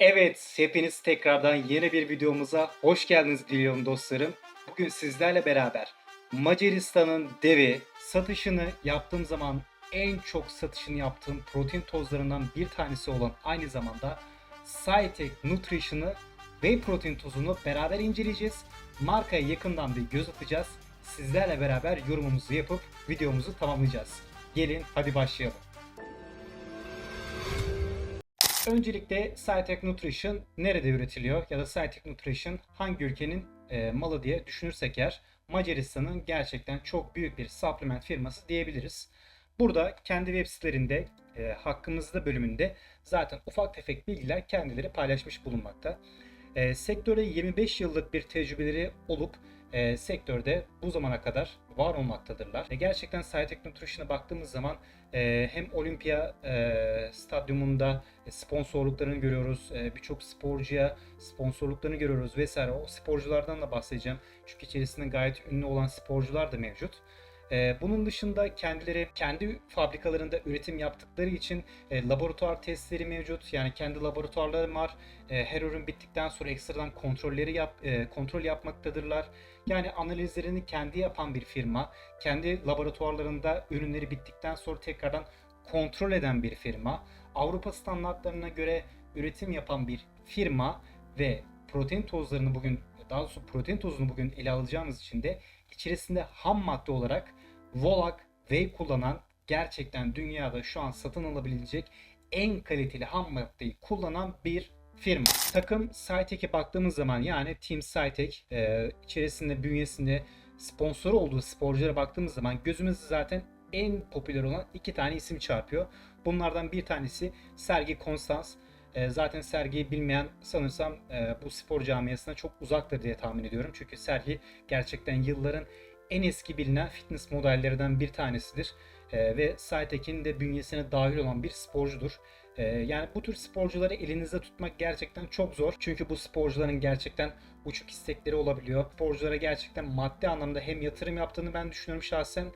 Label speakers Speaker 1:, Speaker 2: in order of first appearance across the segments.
Speaker 1: Evet, hepiniz tekrardan yeni bir videomuza hoş geldiniz diliyorum dostlarım. Bugün sizlerle beraber Macaristan'ın devi satışını yaptığım zaman en çok satışını yaptığım protein tozlarından bir tanesi olan aynı zamanda Cytec Nutrition'ı whey protein tozunu beraber inceleyeceğiz. Markaya yakından bir göz atacağız. Sizlerle beraber yorumumuzu yapıp videomuzu tamamlayacağız. Gelin hadi başlayalım. Öncelikle Cytec Nutrition nerede üretiliyor ya da Cytec Nutrition hangi ülkenin e, malı diye düşünürsek eğer Macaristan'ın gerçekten çok büyük bir supplement firması diyebiliriz. Burada kendi web sitelerinde e, hakkımızda bölümünde zaten ufak tefek bilgiler kendileri paylaşmış bulunmakta. E, sektörde 25 yıllık bir tecrübeleri olup e, sektörde bu zamana kadar var olmaktadırlar. E, gerçekten Cytec Nutrition'a baktığımız zaman e, hem Olimpiya e, stadyumunda sponsorluklarını görüyoruz. E, Birçok sporcuya sponsorluklarını görüyoruz vesaire. O sporculardan da bahsedeceğim. Çünkü içerisinde gayet ünlü olan sporcular da mevcut. E, Bunun dışında kendileri kendi fabrikalarında üretim yaptıkları için e, laboratuvar testleri mevcut. Yani kendi laboratuvarları var. E, her ürün bittikten sonra ekstradan kontrolleri yap, e, kontrol yapmaktadırlar. Yani analizlerini kendi yapan bir firma. Kendi laboratuvarlarında ürünleri bittikten sonra tekrardan kontrol eden bir firma. Avrupa standartlarına göre üretim yapan bir firma ve protein tozlarını bugün daha doğrusu protein tozunu bugün ele alacağımız için de içerisinde ham madde olarak Volak Whey kullanan gerçekten dünyada şu an satın alabilecek en kaliteli ham maddeyi kullanan bir firma. Takım Cytec'e baktığımız zaman yani Team Cytec e, içerisinde bünyesinde sponsor olduğu sporculara baktığımız zaman gözümüz zaten en popüler olan iki tane isim çarpıyor. Bunlardan bir tanesi Sergi Konstans. E, zaten Sergi'yi bilmeyen sanırsam e, bu spor camiasına çok uzaktır diye tahmin ediyorum. Çünkü Sergi gerçekten yılların en eski bilinen fitness modellerinden bir tanesidir. E, ve Cytec'in de bünyesine dahil olan bir sporcudur. E, yani bu tür sporcuları elinizde tutmak gerçekten çok zor. Çünkü bu sporcuların gerçekten uçuk istekleri olabiliyor. Sporculara gerçekten maddi anlamda hem yatırım yaptığını ben düşünüyorum şahsen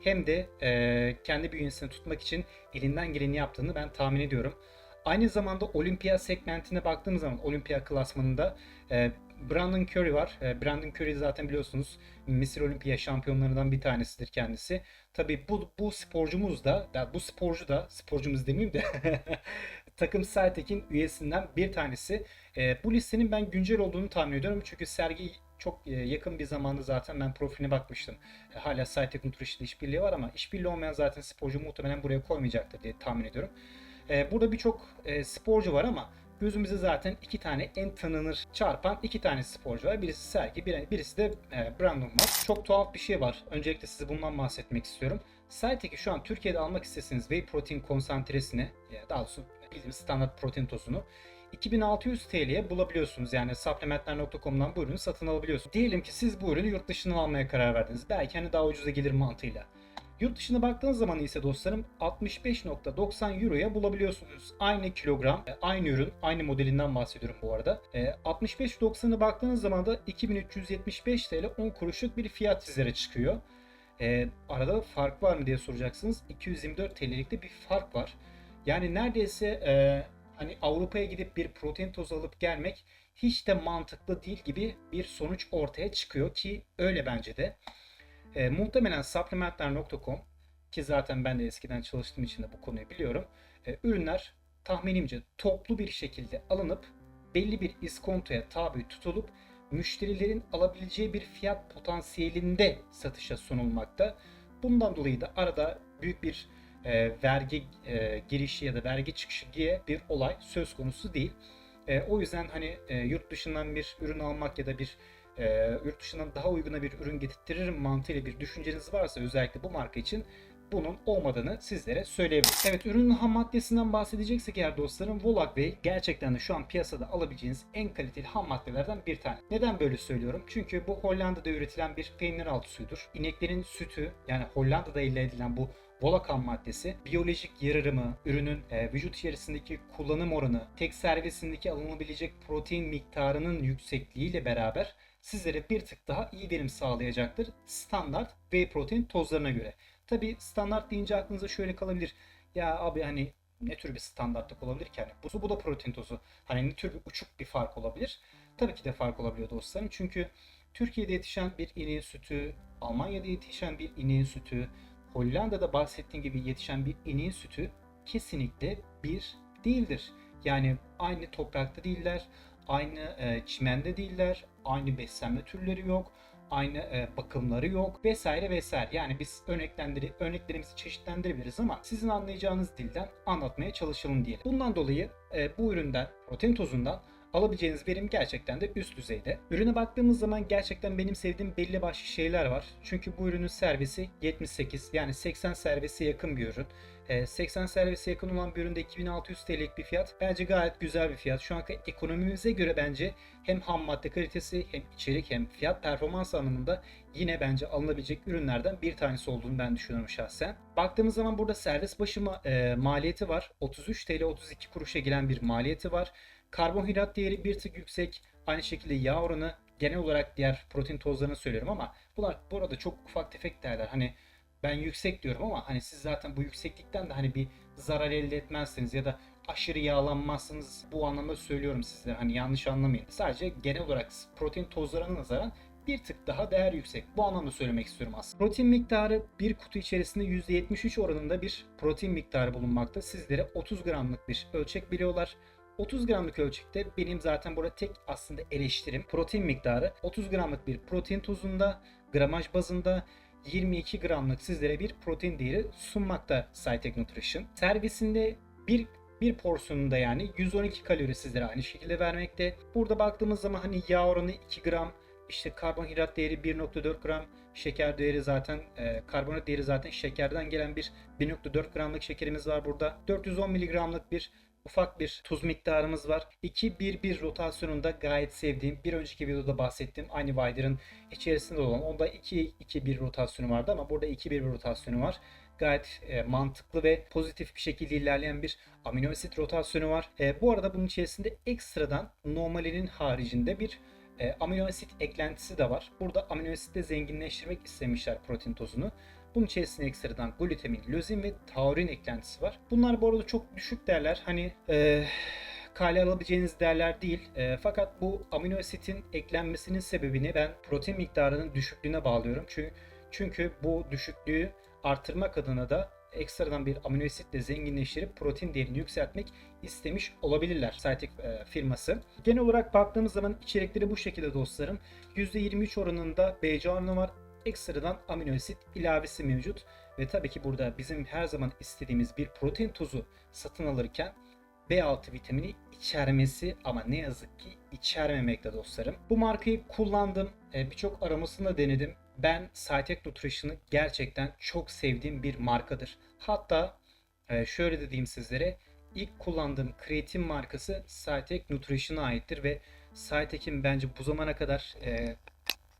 Speaker 1: hem de e, kendi bünyesini tutmak için elinden geleni yaptığını ben tahmin ediyorum. Aynı zamanda olimpiya segmentine baktığımız zaman olimpiya klasmanında e, Brandon Curry var. E, Brandon Curry zaten biliyorsunuz Mısır Olimpiya şampiyonlarından bir tanesidir kendisi. Tabii bu, bu sporcumuz da, bu sporcu da sporcumuz demeyeyim de takım Celtic'in üyesinden bir tanesi. E, bu listenin ben güncel olduğunu tahmin ediyorum. Çünkü sergi çok e, yakın bir zamanda zaten ben profiline bakmıştım. E, hala Cytec Nutrition işbirliği var ama işbirliği olmayan zaten sporcu muhtemelen buraya koymayacaktır diye tahmin ediyorum. E, burada birçok sporcu var ama gözümüze zaten iki tane en tanınır çarpan iki tane sporcu var. Birisi Sergi, birisi de e, Brandon var. Çok tuhaf bir şey var. Öncelikle size bundan bahsetmek istiyorum. Cytec'i şu an Türkiye'de almak isteseniz whey protein konsantresini, daha doğrusu bildiğimiz standart protein tozunu 2600 TL'ye bulabiliyorsunuz. Yani supplementler.com'dan bu ürünü satın alabiliyorsunuz. Diyelim ki siz bu ürünü yurt dışından almaya karar verdiniz. Belki hani daha ucuza gelir mantığıyla. Yurt dışına baktığınız zaman ise dostlarım 65.90 Euro'ya bulabiliyorsunuz. Aynı kilogram, e, aynı ürün, aynı modelinden bahsediyorum bu arada. 65.90'a baktığınız zaman da 2375 TL 10 kuruşluk bir fiyat sizlere çıkıyor. E, arada fark var mı diye soracaksınız. 224 TL'lik de bir fark var. Yani neredeyse e, hani Avrupa'ya gidip bir protein tozu alıp gelmek hiç de mantıklı değil gibi bir sonuç ortaya çıkıyor ki öyle bence de. E, muhtemelen supplementler.com ki zaten ben de eskiden çalıştığım için de bu konuyu biliyorum. E, ürünler tahminimce toplu bir şekilde alınıp belli bir iskontoya tabi tutulup müşterilerin alabileceği bir fiyat potansiyelinde satışa sunulmakta. Bundan dolayı da arada büyük bir e, vergi e, girişi ya da vergi çıkışı diye bir olay söz konusu değil. E, o yüzden hani e, yurt dışından bir ürün almak ya da bir e, yurt dışından daha uyguna bir ürün getirtirim mantığıyla bir düşünceniz varsa özellikle bu marka için bunun olmadığını sizlere söyleyebilirim. Evet ürünün ham maddesinden bahsedeceksek eğer dostlarım Volak Bey gerçekten de şu an piyasada alabileceğiniz en kaliteli ham maddelerden bir tane. Neden böyle söylüyorum? Çünkü bu Hollanda'da üretilen bir peynir altı suyudur. İneklerin sütü yani Hollanda'da elde edilen bu Volak ham maddesi, biyolojik yararımı, ürünün e, vücut içerisindeki kullanım oranı, tek servisindeki alınabilecek protein miktarının yüksekliğiyle beraber sizlere bir tık daha iyi verim sağlayacaktır standart whey protein tozlarına göre. Tabi standart deyince aklınıza şöyle kalabilir. Ya abi hani ne tür bir standartlık olabilir ki? Hani bu, bu da protein tozu. Hani ne tür bir uçuk bir fark olabilir? Tabii ki de fark olabiliyor dostlarım. Çünkü Türkiye'de yetişen bir ineğin sütü, Almanya'da yetişen bir ineğin sütü, Hollanda'da bahsettiğim gibi yetişen bir ineğin sütü kesinlikle bir değildir. Yani aynı toprakta değiller, aynı e, çimende değiller, aynı beslenme türleri yok, aynı e, bakımları yok vesaire vesaire. Yani biz örneklendir örneklerimizi çeşitlendirebiliriz ama sizin anlayacağınız dilden anlatmaya çalışalım diyelim. Bundan dolayı e, bu üründen, protein tozundan alabileceğiniz verim gerçekten de üst düzeyde. Ürüne baktığımız zaman gerçekten benim sevdiğim belli başlı şeyler var. Çünkü bu ürünün servisi 78 yani 80 servise yakın bir ürün. Ee, 80 servise yakın olan bir üründe 2600 TL'lik bir fiyat. Bence gayet güzel bir fiyat. Şu anki ekonomimize göre bence hem ham madde kalitesi hem içerik hem fiyat performans anlamında yine bence alınabilecek ürünlerden bir tanesi olduğunu ben düşünüyorum şahsen. Baktığımız zaman burada servis başı ma- e, maliyeti var. 33 TL 32 kuruşa gelen bir maliyeti var. Karbonhidrat değeri bir tık yüksek. Aynı şekilde yağ oranı genel olarak diğer protein tozlarını söylüyorum ama bunlar bu arada çok ufak tefek değerler. Hani ben yüksek diyorum ama hani siz zaten bu yükseklikten de hani bir zarar elde etmezsiniz ya da aşırı yağlanmazsınız. Bu anlamda söylüyorum size hani yanlış anlamayın. Sadece genel olarak protein tozlarına nazaran bir tık daha değer yüksek. Bu anlamda söylemek istiyorum aslında. Protein miktarı bir kutu içerisinde %73 oranında bir protein miktarı bulunmakta. Sizlere 30 gramlık bir ölçek biliyorlar. 30 gramlık ölçekte benim zaten burada tek aslında eleştirim protein miktarı 30 gramlık bir protein tozunda gramaj bazında 22 gramlık sizlere bir protein değeri sunmakta Cytek Nutrition. Servisinde bir bir porsiyonunda yani 112 kalori sizlere aynı şekilde vermekte. Burada baktığımız zaman hani yağ oranı 2 gram, işte karbonhidrat değeri 1.4 gram, şeker değeri zaten e, karbonhidrat değeri zaten şekerden gelen bir 1.4 gramlık şekerimiz var burada. 410 miligramlık bir ufak bir tuz miktarımız var. 2-1-1 rotasyonunda gayet sevdiğim bir önceki videoda bahsettiğim aynı Wider'ın içerisinde olan onda 2-2-1 rotasyonu vardı ama burada 2-1 rotasyonu var gayet e, mantıklı ve pozitif bir şekilde ilerleyen bir amino asit rotasyonu var. E, bu arada bunun içerisinde ekstradan normalinin haricinde bir e, amino asit eklentisi de var. Burada amino asitle zenginleştirmek istemişler protein tozunu. Bunun içerisinde ekstradan glutamin, lözin ve taurin eklentisi var. Bunlar bu arada çok düşük değerler. Hani e, kale alabileceğiniz değerler değil. E, fakat bu amino asitin eklenmesinin sebebini ben protein miktarının düşüklüğüne bağlıyorum. Çünkü çünkü bu düşüklüğü artırmak adına da ekstradan bir amino asitle zenginleştirip protein değerini yükseltmek istemiş olabilirler Cytek e, firması. Genel olarak baktığımız zaman içerikleri bu şekilde dostlarım. %23 oranında BCA var. Ekstradan amino asit ilavesi mevcut. Ve tabii ki burada bizim her zaman istediğimiz bir protein tozu satın alırken B6 vitamini içermesi ama ne yazık ki içermemekte dostlarım. Bu markayı kullandım. E, Birçok aramasını da denedim. Ben Cytek Nutrition'ı gerçekten çok sevdiğim bir markadır. Hatta e, şöyle de diyeyim sizlere. ilk kullandığım kreatin markası Cytek Nutrition'a aittir ve Cytek'in bence bu zamana kadar e,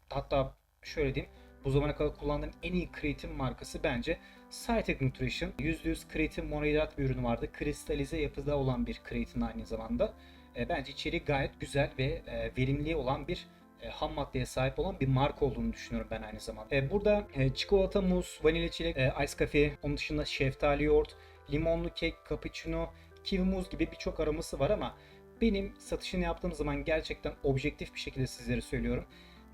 Speaker 1: hatta şöyle diyeyim bu zamana kadar kullandığım en iyi kreatin markası bence Cytek Nutrition. %100 kreatin monohidrat bir ürünü vardı. Kristalize yapıda olan bir kreatin aynı zamanda. E, bence içeriği gayet güzel ve e, verimli olan bir e, ham maddeye sahip olan bir marka olduğunu düşünüyorum ben aynı zamanda. Burada çikolata, muz, vanilya çilek, ice cafe, onun dışında şeftali yoğurt, limonlu kek, cappuccino, kivi muz gibi birçok aroması var ama benim satışını yaptığım zaman gerçekten objektif bir şekilde sizlere söylüyorum.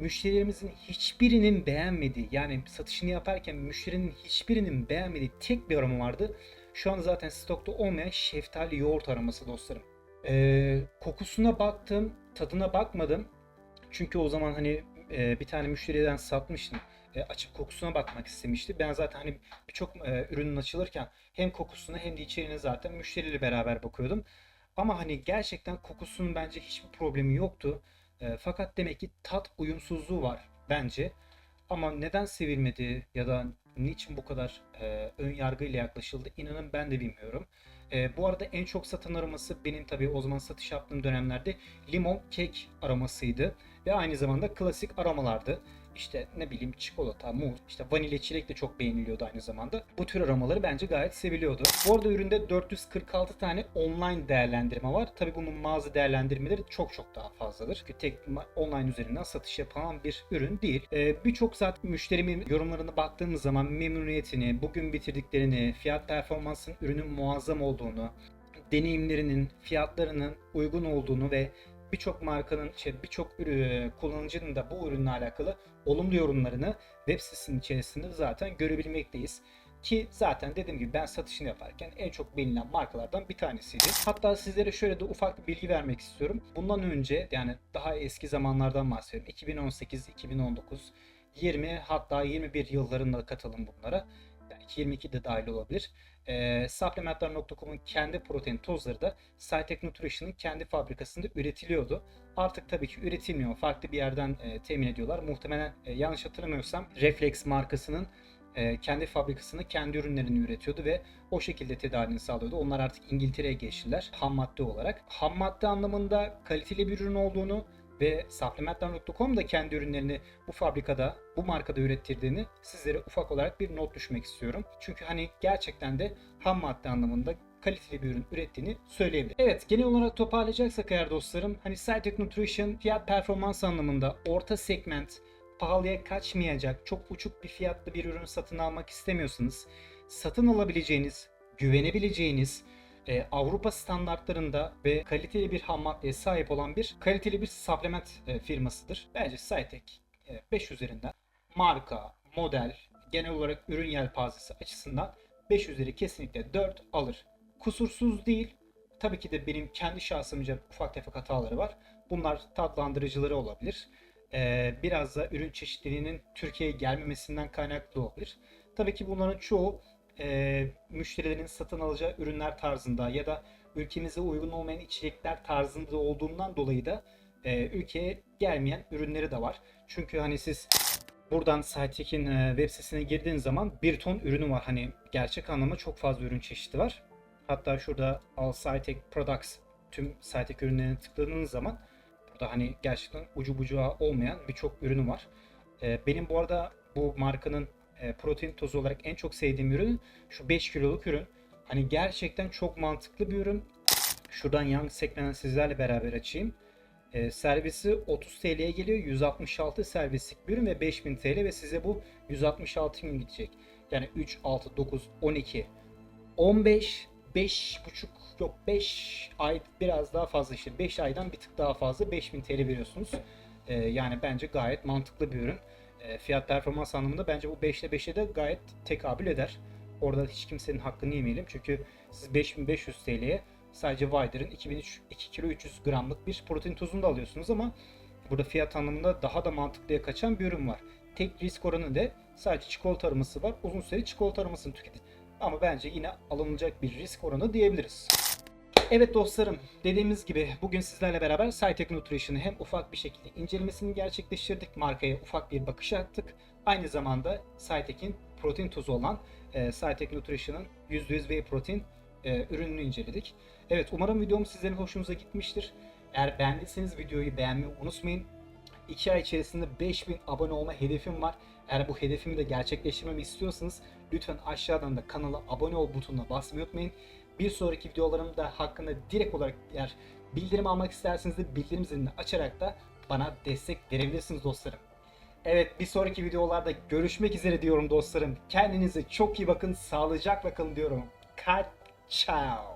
Speaker 1: Müşterilerimizin hiçbirinin beğenmediği yani satışını yaparken müşterinin hiçbirinin beğenmediği tek bir aroma vardı. Şu an zaten stokta olmayan şeftali yoğurt aroması dostlarım. Ee, kokusuna baktım, tadına bakmadım. Çünkü o zaman hani e, bir tane müşteriden satmıştım. E, açıp kokusuna bakmak istemişti. Ben zaten hani birçok e, ürünün açılırken hem kokusuna hem de içeriğine zaten müşteriyle beraber bakıyordum. Ama hani gerçekten kokusunun bence hiçbir problemi yoktu. E, fakat demek ki tat uyumsuzluğu var bence. Ama neden sevilmedi ya da niçin bu kadar e, ön yargıyla yaklaşıldı inanın ben de bilmiyorum. E, bu arada en çok satan aroması benim tabii o zaman satış yaptığım dönemlerde limon kek aromasıydı ve aynı zamanda klasik aromalardı. İşte ne bileyim çikolata, muz, işte vanilya çilek de çok beğeniliyordu aynı zamanda. Bu tür aromaları bence gayet seviliyordu. Bu arada üründe 446 tane online değerlendirme var. Tabi bunun mağaza değerlendirmeleri çok çok daha fazladır. Çünkü tek online üzerinden satış yapılan bir ürün değil. Ee, Birçok zaten müşterimin yorumlarına baktığımız zaman memnuniyetini, bugün bitirdiklerini, fiyat performansın ürünün muazzam olduğunu, deneyimlerinin, fiyatlarının uygun olduğunu ve birçok markanın, şey, birçok kullanıcının da bu ürünle alakalı olumlu yorumlarını web sitesinin içerisinde zaten görebilmekteyiz. Ki zaten dediğim gibi ben satışını yaparken en çok beğenilen markalardan bir tanesiydi. Hatta sizlere şöyle de ufak bir bilgi vermek istiyorum. Bundan önce yani daha eski zamanlardan bahsediyorum. 2018, 2019, 20 hatta 21 yıllarında katılım bunlara. Belki 22 de dahil olabilir. E, Supplementler.com'un kendi protein tozları da Cytek Nutrition'ın kendi fabrikasında üretiliyordu. Artık tabii ki üretilmiyor. Farklı bir yerden e, temin ediyorlar. Muhtemelen e, yanlış hatırlamıyorsam Reflex markasının e, kendi fabrikasını, kendi ürünlerini üretiyordu ve o şekilde tedarini sağlıyordu. Onlar artık İngiltere'ye geçtiler ham madde olarak. Ham madde anlamında kaliteli bir ürün olduğunu ve supplementler.com da kendi ürünlerini bu fabrikada, bu markada ürettirdiğini sizlere ufak olarak bir not düşmek istiyorum. Çünkü hani gerçekten de ham madde anlamında kaliteli bir ürün ürettiğini söyleyebilirim. Evet genel olarak toparlayacaksak eğer dostlarım hani Cytek Nutrition fiyat performans anlamında orta segment pahalıya kaçmayacak çok uçuk bir fiyatlı bir ürün satın almak istemiyorsanız satın alabileceğiniz, güvenebileceğiniz e, Avrupa standartlarında ve kaliteli bir ham maddeye sahip olan bir kaliteli bir supplement e, firmasıdır. Bence Cytek 5 üzerinden marka, model, genel olarak ürün yelpazesi açısından 5 üzeri kesinlikle 4 alır. Kusursuz değil. Tabii ki de benim kendi şahsımca ufak tefek hataları var. Bunlar tatlandırıcıları olabilir. Ee, biraz da ürün çeşitliliğinin Türkiye'ye gelmemesinden kaynaklı olabilir. Tabii ki bunların çoğu e, müşterilerin satın alacağı ürünler tarzında ya da ülkemize uygun olmayan içerikler tarzında olduğundan dolayı da e, ülkeye gelmeyen ürünleri de var. Çünkü hani siz buradan Cytek'in e, web sitesine girdiğiniz zaman bir ton ürünü var. Hani gerçek anlamda çok fazla ürün çeşidi var. Hatta şurada All Cytek Products tüm Cytek ürünlerine tıkladığınız zaman burada hani gerçekten ucu bucağı olmayan birçok ürünü var. E, benim bu arada bu markanın protein tozu olarak en çok sevdiğim ürün şu 5 kiloluk ürün. Hani gerçekten çok mantıklı bir ürün. Şuradan Young segmenten sizlerle beraber açayım. E, servisi 30 TL'ye geliyor. 166 servislik bir ürün ve 5000 TL ve size bu 166 gün gidecek. Yani 3, 6, 9, 12, 15, 5,5 yok 5 ay biraz daha fazla işte 5 aydan bir tık daha fazla 5000 TL veriyorsunuz. E, yani bence gayet mantıklı bir ürün. E, fiyat performans anlamında bence bu 5'te 5'e de gayet tekabül eder. Orada hiç kimsenin hakkını yemeyelim. Çünkü siz 5500 TL'ye sadece Wider'ın 2003 2 kilo 300 gramlık bir protein tozunu da alıyorsunuz ama burada fiyat anlamında daha da mantıklıya kaçan bir ürün var. Tek risk oranı da sadece çikolata aroması var. Uzun süre çikolata aromasını tüketin. Ama bence yine alınacak bir risk oranı diyebiliriz. Evet dostlarım, dediğimiz gibi bugün sizlerle beraber Cytek Nutrition'ı hem ufak bir şekilde incelemesini gerçekleştirdik. Markaya ufak bir bakış attık. Aynı zamanda Cytek'in protein tozu olan e, Cytek Nutrition'ın %100 whey protein e, ürününü inceledik. Evet umarım videom sizlerin hoşunuza gitmiştir. Eğer beğendiyseniz videoyu beğenmeyi unutmayın. 2 ay içerisinde 5000 abone olma hedefim var. Eğer bu hedefimi de gerçekleştirmemi istiyorsanız lütfen aşağıdan da kanala abone ol butonuna basmayı unutmayın. Bir sonraki videolarımda hakkında direkt olarak eğer bildirim almak isterseniz de bildirim zilini açarak da bana destek verebilirsiniz dostlarım. Evet bir sonraki videolarda görüşmek üzere diyorum dostlarım. Kendinize çok iyi bakın, sağlıcakla kalın diyorum. Ciao.